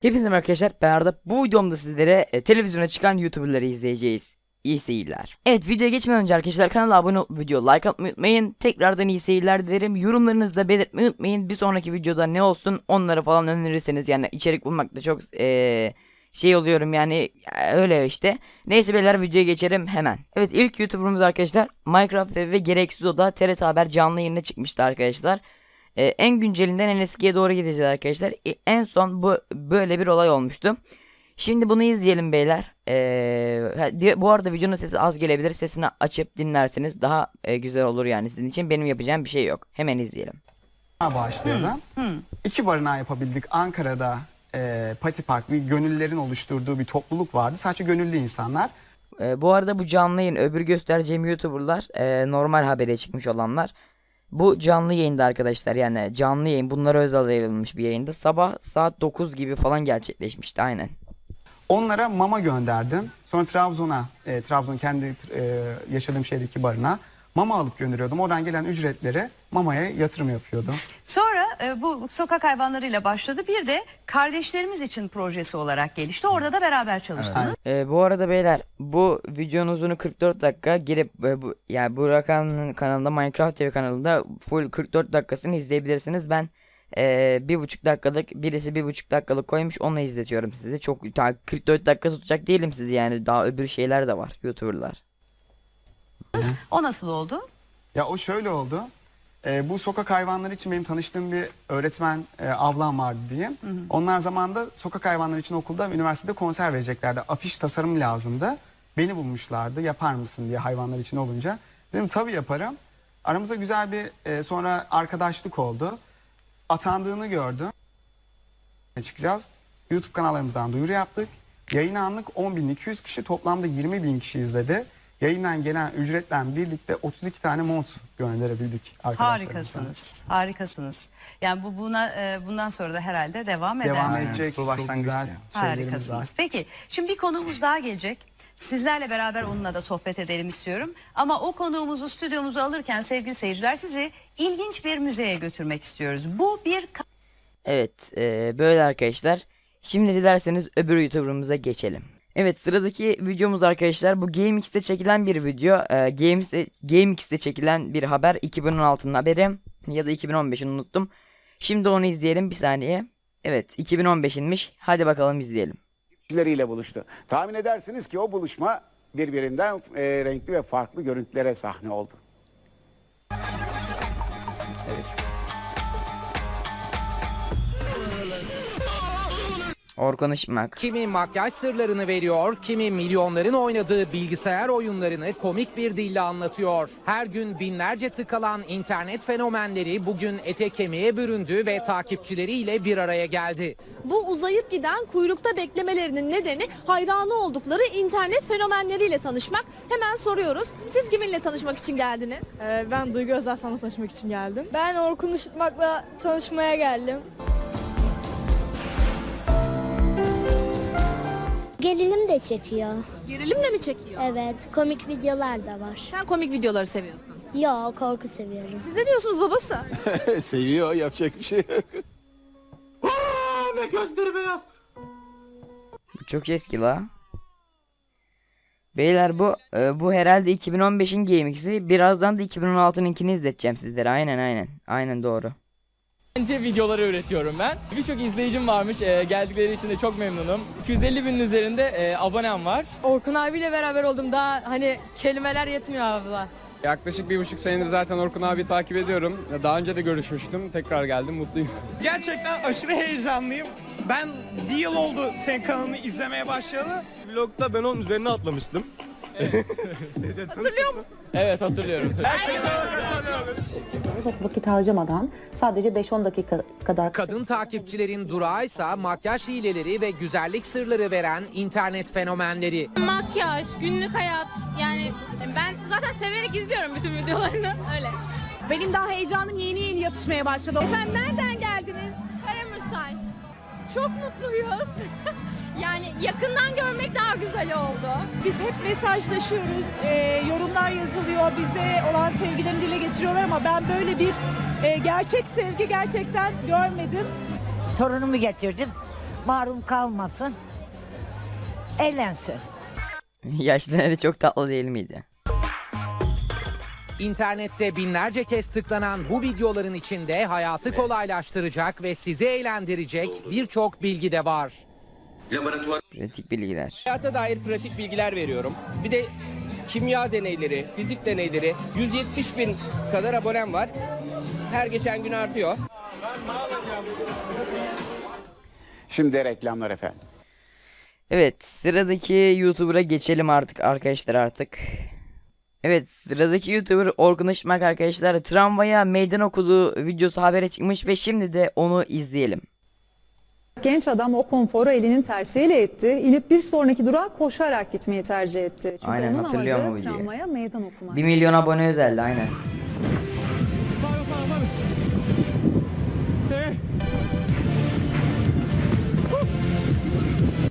Hepinize merhaba arkadaşlar ben Arda. Bu videomda sizlere e, televizyona çıkan YouTuber'ları izleyeceğiz. İyi seyirler. Evet videoya geçmeden önce arkadaşlar kanala abone olup video like atmayı unutmayın. Tekrardan iyi seyirler dilerim. Yorumlarınızı da belirtmeyi unutmayın. Bir sonraki videoda ne olsun onları falan önerirseniz yani içerik bulmakta çok eee şey oluyorum yani ya öyle işte. Neyse beyler videoya geçelim hemen. Evet ilk YouTuber'ımız arkadaşlar Minecraft ve, ve Gereksiz Oda TRT Haber canlı yayına çıkmıştı arkadaşlar. Ee, en güncelinden en eskiye doğru gideceğiz arkadaşlar. E, en son bu böyle bir olay olmuştu. Şimdi bunu izleyelim beyler. Ee, bu arada videonun sesi az gelebilir. Sesini açıp dinlerseniz daha e, güzel olur yani sizin için. Benim yapacağım bir şey yok. Hemen izleyelim. bağışlayarak iki barınağı yapabildik. Ankara'da e, Pati Park bir gönüllülerin oluşturduğu bir topluluk vardı. Sadece gönüllü insanlar. Ee, bu arada bu canlı yayın öbür göstereceğim YouTuber'lar e, normal habere çıkmış olanlar. Bu canlı yayında arkadaşlar yani canlı yayın bunlara özel yayınlanmış bir yayında. Sabah saat 9 gibi falan gerçekleşmişti aynen. Onlara mama gönderdim. Sonra Trabzon'a, e, Trabzon kendi e, yaşadığım şehirdeki barınağa mama alıp gönderiyordum. Oradan gelen ücretleri mamaya yatırım yapıyordum. Sonra e, bu sokak hayvanlarıyla başladı. Bir de kardeşlerimiz için projesi olarak gelişti. Orada da beraber çalıştınız. Ee, bu arada beyler bu videonun uzunu 44 dakika girip e, bu yani Burak'ın kanalında Minecraft TV kanalında full 44 dakikasını izleyebilirsiniz. Ben e, bir buçuk dakikalık birisi bir buçuk dakikalık koymuş onu izletiyorum size. Çok ta- 44 dakika tutacak değilim sizi yani daha öbür şeyler de var YouTuber'lar. O nasıl oldu? Ya o şöyle oldu. E, bu sokak hayvanları için benim tanıştığım bir öğretmen e, ablam vardı diyeyim. Onlar zamanında sokak hayvanları için okulda üniversitede konser vereceklerdi. Afiş tasarım lazımdı. Beni bulmuşlardı yapar mısın diye hayvanlar için olunca. Dedim tabii yaparım. Aramızda güzel bir e, sonra arkadaşlık oldu. Atandığını gördüm. Çıkacağız. YouTube kanallarımızdan duyuru yaptık. Yayın anlık 10.200 kişi toplamda 20.000 kişi izledi. Yayından gelen ücretle birlikte 32 tane mont gönderebildik arkadaşlarımıza. Harikasınız. Harikasınız. Yani bu buna e, bundan sonra da herhalde devam eder. Devam edecek. bu Çok başlangıç güzel şeylerimiz var. Harikasınız. Peki şimdi bir konuğumuz daha gelecek. Sizlerle beraber onunla da sohbet edelim istiyorum. Ama o konuğumuzu stüdyomuza alırken sevgili seyirciler sizi ilginç bir müzeye götürmek istiyoruz. Bu bir Evet e, böyle arkadaşlar. Şimdi dilerseniz öbür YouTuber'ımıza geçelim. Evet sıradaki videomuz arkadaşlar bu GameX'te çekilen bir video. E, GameX'te, GameX'te çekilen bir haber 2016'nın haberi ya da 2015'ini unuttum. Şimdi onu izleyelim bir saniye. Evet 2015'inmiş. Hadi bakalım izleyelim. kişileriyle buluştu. Tahmin edersiniz ki o buluşma birbirinden e, renkli ve farklı görüntülere sahne oldu. Orkun Işmak. Kimi makyaj sırlarını veriyor, kimi milyonların oynadığı bilgisayar oyunlarını komik bir dille anlatıyor. Her gün binlerce tıkalan internet fenomenleri bugün ete kemiğe büründü ve takipçileriyle bir araya geldi. Bu uzayıp giden kuyrukta beklemelerinin nedeni hayranı oldukları internet fenomenleriyle tanışmak. Hemen soruyoruz. Siz kiminle tanışmak için geldiniz? Ee, Ben Duygu Özarsan'la tanışmak için geldim. Ben Orkun Işıtmak'la tanışmaya geldim. Gerilim de çekiyor. Gerilim de mi çekiyor? Evet, komik videolar da var. Sen komik videoları seviyorsun. Yo, korku seviyorum. Siz ne diyorsunuz babası? Seviyor yapacak bir şey yok. Bu çok eski la. Beyler bu e, bu herhalde 2015'in GameX'i. Birazdan da 2016'nınkini izleteceğim sizlere. Aynen aynen. Aynen doğru. Eğlence videoları üretiyorum ben. Birçok izleyicim varmış. Ee, geldikleri için de çok memnunum. 250 binin üzerinde e, abonem var. Orkun abiyle beraber oldum. Daha hani kelimeler yetmiyor abla. Yaklaşık bir buçuk senedir zaten Orkun abi takip ediyorum. Daha önce de görüşmüştüm. Tekrar geldim, mutluyum. Gerçekten aşırı heyecanlıyım. Ben bir yıl oldu senin kanalını izlemeye başlayalı. Vlogda ben onun üzerine atlamıştım. Hatırlıyor musun? Evet hatırlıyorum. Çok vakit harcamadan sadece 5-10 dakika kadar Kadın takipçilerin durağıysa makyaj hileleri ve güzellik sırları veren internet fenomenleri. Makyaj, günlük hayat yani ben zaten severek izliyorum bütün videolarını öyle. Benim daha heyecanım yeni yeni yatışmaya başladı. Efendim nereden geldiniz? Karamürsel. Çok mutluyuz. yani yakından görmek daha güzel oldu. Biz hep mesajlaşıyoruz, e, yorumlar yazılıyor, bize olan sevgilerini dile getiriyorlar ama ben böyle bir e, gerçek sevgi gerçekten görmedim. Torunumu getirdim. mahrum kalmasın. Eğlensin. Yaşlı nene çok tatlı değil miydi? İnternette binlerce kez tıklanan bu videoların içinde hayatı kolaylaştıracak ve sizi eğlendirecek birçok bilgi de var. Pratik bilgiler. Hayata dair pratik bilgiler veriyorum. Bir de kimya deneyleri, fizik deneyleri 170 bin kadar abonem var. Her geçen gün artıyor. Şimdi reklamlar efendim. Evet sıradaki YouTuber'a geçelim artık arkadaşlar artık. Evet sıradaki YouTuber Orkun Işmak arkadaşlar tramvaya meydan okuduğu videosu habere çıkmış ve şimdi de onu izleyelim. Genç adam o konforu elinin tersiyle etti. İnip bir sonraki durağa koşarak gitmeyi tercih etti. Çünkü Aynen, onun hatırlıyorum amacı o videoyu. tramvaya meydan okumak. 1 milyon abone özeldi aynen.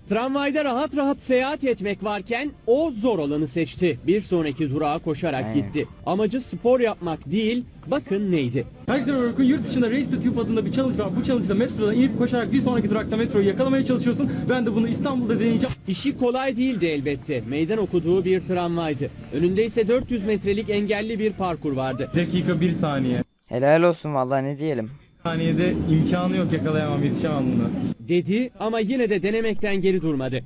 Tramvayda rahat rahat seyahat etmek varken o zor olanı seçti. Bir sonraki durağa koşarak Aynen. gitti. Amacı spor yapmak değil, bakın neydi. Herkese merhaba. Yurt dışında Race the Tube adında bir challenge var. Bu challenge'da metrodan inip koşarak bir sonraki durakta metroyu yakalamaya çalışıyorsun. Ben de bunu İstanbul'da deneyeceğim. İşi kolay değildi elbette. Meydan okuduğu bir tramvaydı. Önünde ise 400 metrelik engelli bir parkur vardı. Dakika 1 saniye. Helal olsun vallahi ne diyelim. Saniyede imkanı yok yakalayamam, yetişemem buna. Dedi ama yine de denemekten geri durmadı.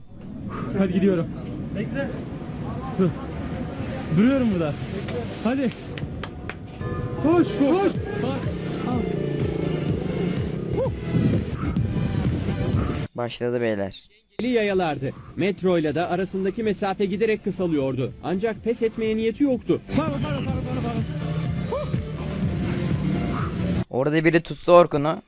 Hadi gidiyorum. Bekle. Duruyorum burada. Hadi. Koş koş. Bak. Başladı beyler. Engelli yayalardı. Metroyla da arasındaki mesafe giderek kısalıyordu. Ancak pes etmeye niyeti yoktu. Pardon pardon pardon Orada biri tutsa Orkun'u.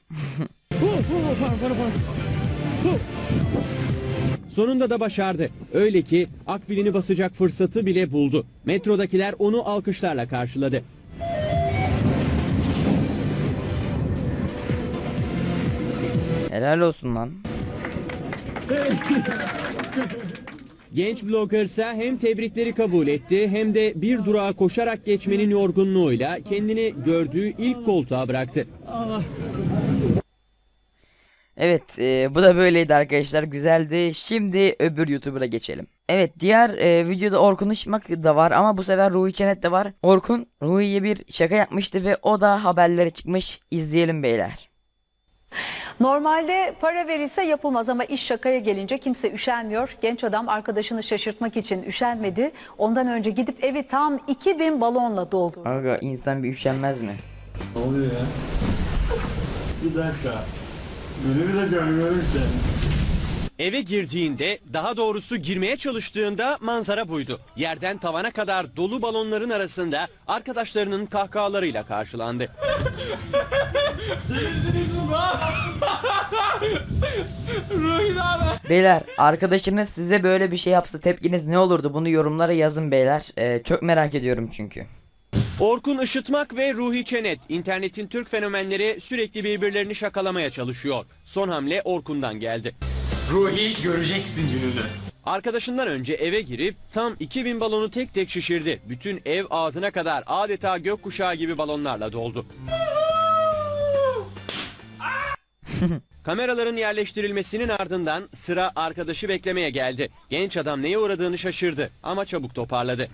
Sonunda da başardı. Öyle ki akbilini basacak fırsatı bile buldu. Metrodakiler onu alkışlarla karşıladı. Helal olsun lan. Genç blogger ise hem tebrikleri kabul etti hem de bir durağa koşarak geçmenin yorgunluğuyla kendini gördüğü ilk koltuğa bıraktı. Evet e, bu da böyleydi arkadaşlar güzeldi. Şimdi öbür YouTuber'a geçelim. Evet diğer e, videoda Orkun Işmak da var ama bu sefer Ruhi Çenet de var. Orkun Ruhi'ye bir şaka yapmıştı ve o da haberlere çıkmış. İzleyelim beyler. Normalde para verilse yapılmaz ama iş şakaya gelince kimse üşenmiyor. Genç adam arkadaşını şaşırtmak için üşenmedi. Ondan önce gidip evi tam 2000 balonla doldurdu. Aga insan bir üşenmez mi? Eve girdiğinde, daha doğrusu girmeye çalıştığında manzara buydu. Yerden tavana kadar dolu balonların arasında arkadaşlarının kahkahalarıyla karşılandı. Beyler arkadaşınız size böyle bir şey yapsa tepkiniz ne olurdu? Bunu yorumlara yazın beyler. E, çok merak ediyorum çünkü. Orkun Işıtmak ve Ruhi Çenet, internetin Türk fenomenleri sürekli birbirlerini şakalamaya çalışıyor. Son hamle Orkun'dan geldi. Ruhi göreceksin gününü. Arkadaşından önce eve girip tam 2000 balonu tek tek şişirdi. Bütün ev ağzına kadar adeta gökkuşağı gibi balonlarla doldu. Kameraların yerleştirilmesinin ardından sıra arkadaşı beklemeye geldi. Genç adam neye uğradığını şaşırdı ama çabuk toparladı.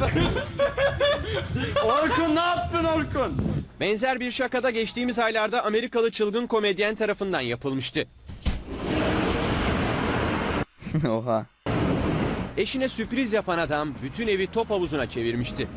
Orkun ne yaptın Orkun? Benzer bir şakada geçtiğimiz aylarda Amerikalı çılgın komedyen tarafından yapılmıştı. Oha. Eşine sürpriz yapan adam bütün evi top havuzuna çevirmişti.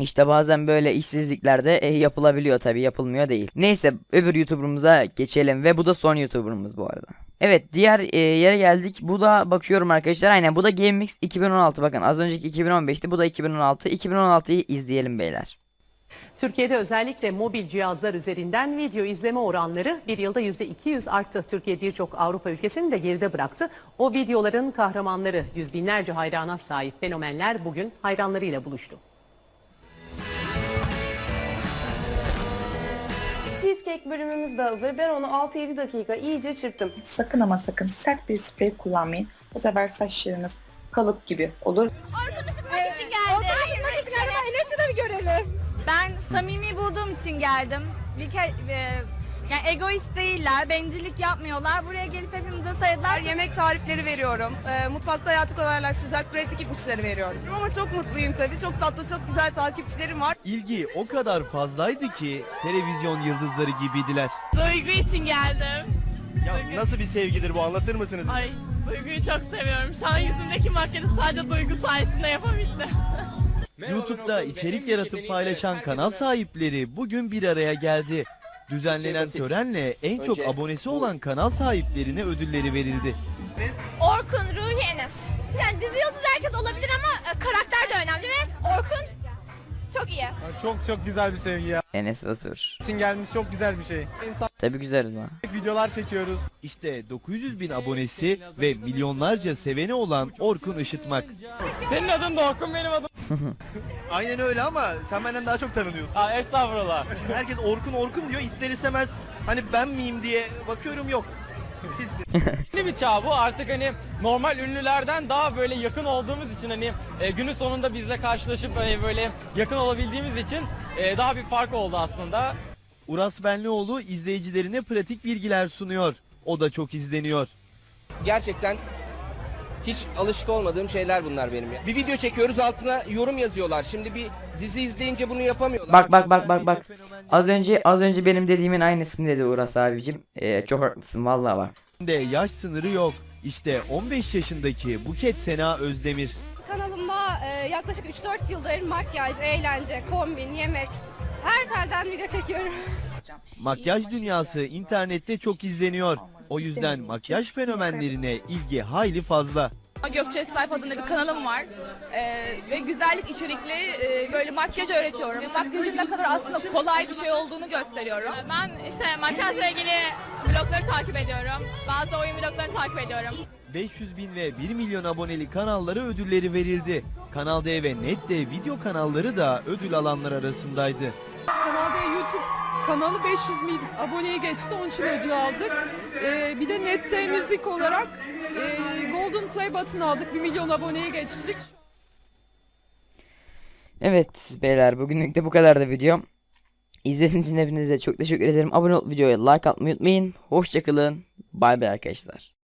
İşte bazen böyle işsizliklerde e, yapılabiliyor tabi yapılmıyor değil. Neyse öbür YouTuber'ımıza geçelim ve bu da son YouTuber'ımız bu arada. Evet diğer e, yere geldik. Bu da bakıyorum arkadaşlar aynen bu da GameMix 2016 bakın az önceki 2015'ti bu da 2016. 2016'yı izleyelim beyler. Türkiye'de özellikle mobil cihazlar üzerinden video izleme oranları bir yılda %200 arttı. Türkiye birçok Avrupa ülkesini de geride bıraktı. O videoların kahramanları yüz binlerce hayrana sahip fenomenler bugün hayranlarıyla buluştu. Cheesecake bölümümüz de hazır. Ben onu 6-7 dakika iyice çırptım. Sakın ama sakın sert bir sprey kullanmayın. Bu sefer saçlarınız kalıp gibi olur. Orkun için geldim. Orkun için geldim. Enes'i de bir görelim. Ben samimi bulduğum için geldim. Bir ke- e, yani egoist değiller, bencillik yapmıyorlar. Buraya gelip hepimize sayıdılar. Yemek tarifleri veriyorum. E, mutfakta hayatı kolaylaştıracak pratik ipuçları veriyorum. Ama çok mutluyum tabii. Çok tatlı, çok güzel takipçilerim var. İlgi o kadar fazlaydı ki televizyon yıldızları gibiydiler. Duygu için geldim. Ya nasıl bir sevgidir bu anlatır mısınız? Ay Duygu'yu çok seviyorum. Şu an yüzümdeki makyajı sadece Duygu sayesinde yapabildim. YouTube'da içerik yaratıp paylaşan kanal sahipleri bugün bir araya geldi. Düzenlenen törenle en çok abonesi olan kanal sahiplerine ödülleri verildi. Orkun, Ruhi, Enes. Yani dizi yıldız herkes olabilir ama e, karakter de önemli ve Orkun çok iyi. Çok çok güzel bir sevgi ya. Enes Batur. İçin gelmiş çok güzel bir şey. İnsan Tabi güzel ama. videolar çekiyoruz. İşte 900 bin abonesi ve milyonlarca seveni olan Orkun Işıtmak. Senin adın da Orkun benim adım. Aynen öyle ama sen benden daha çok tanınıyorsun. Aa, estağfurullah. Herkes Orkun Orkun diyor ister istemez hani ben miyim diye bakıyorum yok. Sizsin. Yeni bir çağ bu artık hani normal ünlülerden daha böyle yakın olduğumuz için hani e, günün sonunda bizle karşılaşıp hani böyle yakın olabildiğimiz için e, daha bir fark oldu aslında. Uras Benlioğlu izleyicilerine pratik bilgiler sunuyor. O da çok izleniyor. Gerçekten hiç alışık olmadığım şeyler bunlar benim ya. Bir video çekiyoruz altına yorum yazıyorlar. Şimdi bir dizi izleyince bunu yapamıyorlar. Bak bak bak bak bak. Az önce az önce benim dediğimin aynısını dedi Uras abicim. Ee, çok haklısın vallahi bak. De yaş sınırı yok. İşte 15 yaşındaki Buket Sena Özdemir. Kanalımda e, yaklaşık 3-4 yıldır makyaj, eğlence, kombin, yemek her telden video çekiyorum. Makyaj dünyası internette çok izleniyor. O yüzden makyaj fenomenlerine ilgi hayli fazla. Gökçe Sayf adında bir kanalım var Ee, ve güzellik içerikli e, böyle makyaj öğretiyorum. Makyajın ne kadar aslında kolay bir şey olduğunu gösteriyorum. Ben işte makyajla ilgili vlogları takip ediyorum. Bazı oyun vloglarını takip ediyorum. 500 bin ve 1 milyon aboneli kanallara ödülleri verildi. Kanal D ve Net D video kanalları da ödül alanlar arasındaydı. Kanal D YouTube kanalı 500 bin aboneye geçti. Onun için ödül aldık. Ee, bir de Nette müzik olarak e, Golden Play Button aldık. 1 milyon aboneye geçtik. Evet beyler bugünlük de bu kadar da videom. İzlediğiniz için hepinize çok teşekkür ederim. Abone olup videoya like atmayı unutmayın. Hoşçakalın. Bay bay arkadaşlar.